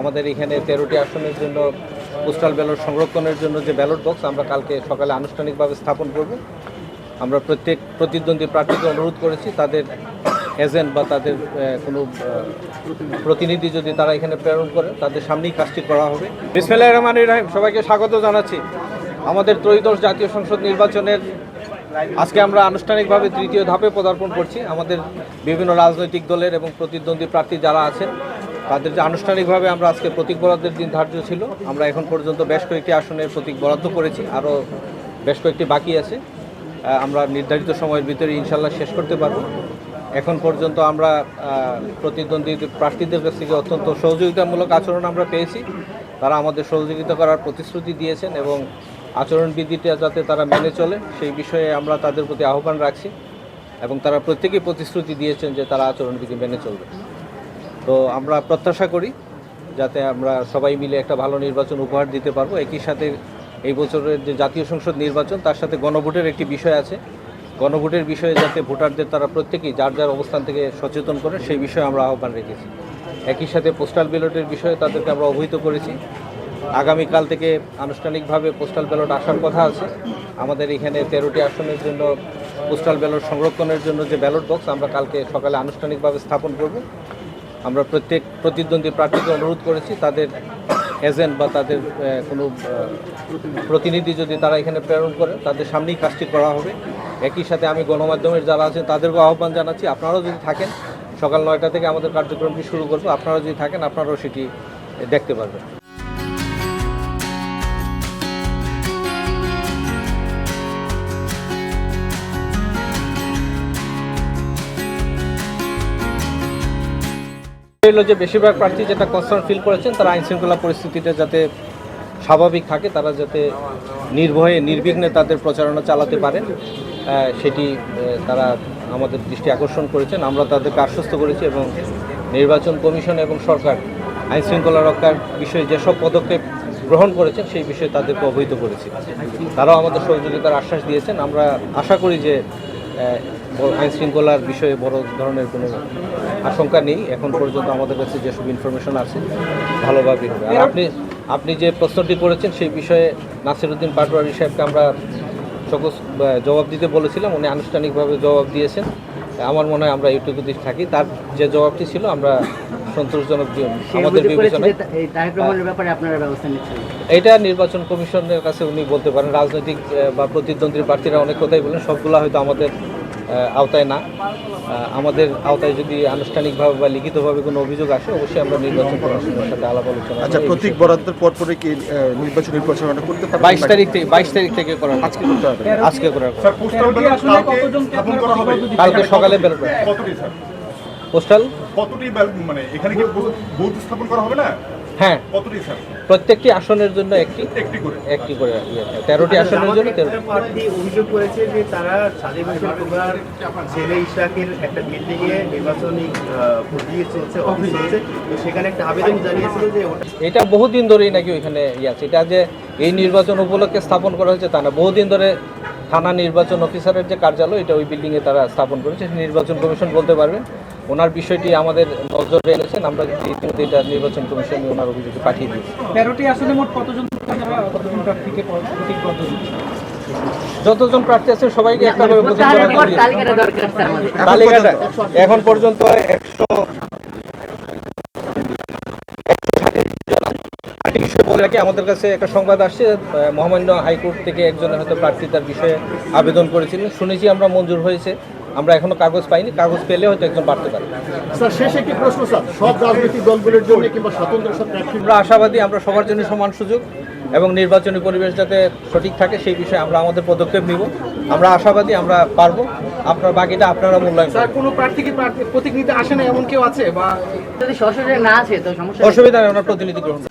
আমাদের এখানে তেরোটি আসনের জন্য পোস্টাল ব্যালট সংরক্ষণের জন্য যে ব্যালট বক্স, আমরা কালকে সকালে আনুষ্ঠানিকভাবে স্থাপন করব। আমরা প্রত্যেক প্রতিদ্বন্দ্বী প্রার্থীকে অনুরোধ করেছি, তাদের এজেন্ট বা তাদের কোনো প্রতিনিধি যদি তারা এখানে প্রেরণ করে, তাদের সামনেই কাজটি করা হবে। বিসমিল্লাহির রহমানির রহিম, সবাইকে স্বাগত জানাচ্ছি। আমাদের ত্রয়োদশ জাতীয় সংসদ নির্বাচনের, আজকে আমরা আনুষ্ঠানিকভাবে তৃতীয় ধাপে পদার্পণ করছি। আমাদের বিভিন্ন রাজনৈতিক দলের এবং প্রতিদ্বন্দ্বী প্রার্থী যারা আছেন তাদের যে আনুষ্ঠানিকভাবে আমরা আজকে প্রতীক বরাদ্দের দিন ধার্য ছিল, আমরা এখন পর্যন্ত বেশ কয়েকটি আসনের প্রতীক বরাদ্দ করেছি, আরও বেশ কয়েকটি বাকি আছে। আমরা নির্ধারিত সময়ের ভিতরে ইনশাল্লাহ শেষ করতে পারব। এখন পর্যন্ত আমরা প্রতিদ্বন্দ্বী প্রার্থীদের কাছ থেকে অত্যন্ত সহযোগিতামূলক আচরণ আমরা পেয়েছি। তারা আমাদের সহযোগিতা করার প্রতিশ্রুতি দিয়েছেন এবং আচরণবিধিটা যাতে তারা মেনে চলে, সেই বিষয়ে আমরা তাদের প্রতি আহ্বান রাখছি এবং তারা প্রত্যেকেই প্রতিশ্রুতি দিয়েছেন যে তারা আচরণবিধি মেনে চলবে। তো আমরা প্রত্যাশা করি যাতে আমরা সবাই মিলে একটা ভালো নির্বাচন উপহার দিতে পারব। একই সাথে এই বছরের যে জাতীয় সংসদ নির্বাচন, তার সাথে গণভোটের একটি বিষয় আছে। গণভোটের বিষয়ে যাতে ভোটারদের তারা প্রত্যেকেই যার যার অবস্থান থেকে সচেতন করে, সেই বিষয়ে আমরা আহ্বান রেখেছি। একই সাথে পোস্টাল ব্যালটের বিষয়ে তাদেরকে আমরা অবহিত করেছি। আগামীকাল থেকে আনুষ্ঠানিকভাবে পোস্টাল ব্যালট আসার কথা আছে। আমাদের এখানে তেরোটি আসনের জন্য পোস্টাল ব্যালট সংরক্ষণের জন্য যে ব্যালট বক্স আমরা কালকে সকালে আনুষ্ঠানিকভাবে স্থাপন করব। আমরা প্রত্যেক প্রতিদ্বন্দ্বী প্রার্থীকে অনুরোধ করেছি, তাদের এজেন্ট বা তাদের কোনো প্রতিনিধি যদি তারা এখানে প্রেরণ করে, তাদের সামনেই কাজটি করা হবে। একই সাথে আমি গণমাধ্যমের যারা আছেন, তাদেরকেও আহ্বান জানাচ্ছি, আপনারাও যদি থাকেন, সকাল নয়টা থেকে আমাদের কার্যক্রমটি শুরু করব আপনারা যদি থাকেন, আপনারাও সেটি দেখতে পারবেন। হলো যে বেশিরভাগ প্রার্থী যেটা কনসার্ন ফিল করেছেন, তারা আইন শৃঙ্খলা পরিস্থিতিটা যাতে স্বাভাবিক থাকে, তারা যাতে নির্ভয়ে, নির্বিঘ্নে তাদের প্রচারণা চালাতে পারেন সেটি তারা আমাদের দৃষ্টি আকর্ষণ করেছেন। আমরা তাদেরকে আশ্বস্ত করেছি এবং নির্বাচন কমিশন এবং সরকার আইন শৃঙ্খলা রক্ষার বিষয়ে যেসব পদক্ষেপ গ্রহণ করেছেন, সেই বিষয়ে তাদেরকে অবহিত করেছি। তারাও আমাদের সহযোগিতার আশ্বাস দিয়েছেন। আমরা আশা করি যে আইন শৃঙ্খলার বিষয়ে বড় ধরনের কোনো আশঙ্কা নেই। এখন পর্যন্ত আমাদের কাছে যেসব ইনফরমেশন আছে, ভালোভাবেই হবে। আর আপনি আপনি যে প্রশ্নটি করেছেন সেই বিষয়ে নাসিরুদ্দিন পাটোয়ারি সাহেবকে আমরা জবাব দিতে বলেছিলাম। উনি আনুষ্ঠানিকভাবে জবাব দিয়েছেন। আমার মনে হয় আমরা ইউটিউবে থাকি। তার যে জবাবটি ছিল, আমরা সন্তোষজনক আমাদের বিবেচনায় রহমানের ব্যাপারে আপনারা ব্যবস্থা নিচ্ছেন। এটা নির্বাচন কমিশনের কাছে উনি বলতে পারেন রাজনৈতিক বা প্রতিদ্বন্দ্বী প্রার্থীরা অনেক কথাই বলেন সবগুলো হয়তো আমাদের আওতায় না। আমাদের আওতায় যদি আনুষ্ঠানিকভাবে বা লিখিতভাবে কোনো অভিযোগ আসে অবশ্যই আমরা নির্বাচন কমিশনের সাথে আলাপ আলোচনা আচ্ছা করে প্রতীক বরাদ্দের পর পরে কি নির্বাচনী প্রচারণা করতে পারবেন বাইশ তারিখ থেকে বাইশ তারিখ থেকে করার আজকে করতে হবে। আজকে করার কথা। স্যার পোস্টাল ব্যালট কালকে করা সকালে বেরোবে স্যার? পোস্টাল? কতটি মানে এখানে কি বুথ স্থাপন করা হবে না? হ্যাঁ। কতটি স্যার? প্রত্যেকটি আসনের জন্য একটি। একটি করে। একটি করে ইয়ে, তেরোটি আসনের জন্য তেরো পার্টি অভিযোগ করেছে যে তারা ছেলে ইশরাকের একটা বিল্ডিং এ নির্বাচনী প্রক্রিয়া চলছে অফিস চলছে। তো সেখানে একটা আবেদন জানিয়েছিল যে এটা বহুদিন ধরেই নাকি ওইখানে ইয়ে আছে। এটা যে এই নির্বাচন উপলক্ষে স্থাপন করা হয়েছে তা না। বহুদিন ধরে থানা নির্বাচন অফিসারের যে কার্যালয় এটা ওই বিল্ডিংয়ে তারা স্থাপন করেছে। নির্বাচন কমিশন বলতে পারবেন ওনার বিষয়টি আমাদের নজরে এনেছেন আমরা কিন্তু ইতিমধ্যে এটা নির্বাচন কমিশনে ওনার অভিযোগে পাঠিয়ে দিয়েছি। তেরোটি আসনে মোট কতজন যতজন প্রার্থী আছে সবাইকে একটা করে তালিকাটা এখন পর্যন্ত একশো আরেকটি বিষয় বলে রাখি আমাদের কাছে একটা সংবাদ আসছে মহামান্য হাইকোর্ট থেকে একজনের হয়তো প্রার্থী তার বিষয়ে আবেদন করেছিলেন। শুনেছি আমরা মঞ্জুর হয়েছে আমরা এখনও কাগজ পাইনি কাগজ পেলে হয়তো একজন বাড়তে পারে। স্যার শেষ একটি প্রশ্ন স্যার সব রাজনৈতিক দলগুলোর জন্য কিংবা স্বতন্ত্র সব প্রার্থী আমরা আশাবাদী আমরা সবার জন্য সমান সুযোগ এবং নির্বাচনী পরিবেশ যাতে সঠিক থাকে সেই বিষয়ে আমরা আমাদের পদক্ষেপ নিব। আমরা আশাবাদী আমরা পারব। আপনার বাকিটা আপনারা মূল্যায়ন স্যার কোনো প্রার্থী কি প্রার্থী- প্রতীক নিতে আসে না এমন কেউ আছে বা যদি সরাসরি না আছে তো সমস্যা অসুবিধা নেই ওনার প্রতিনিধি গ্রহণ।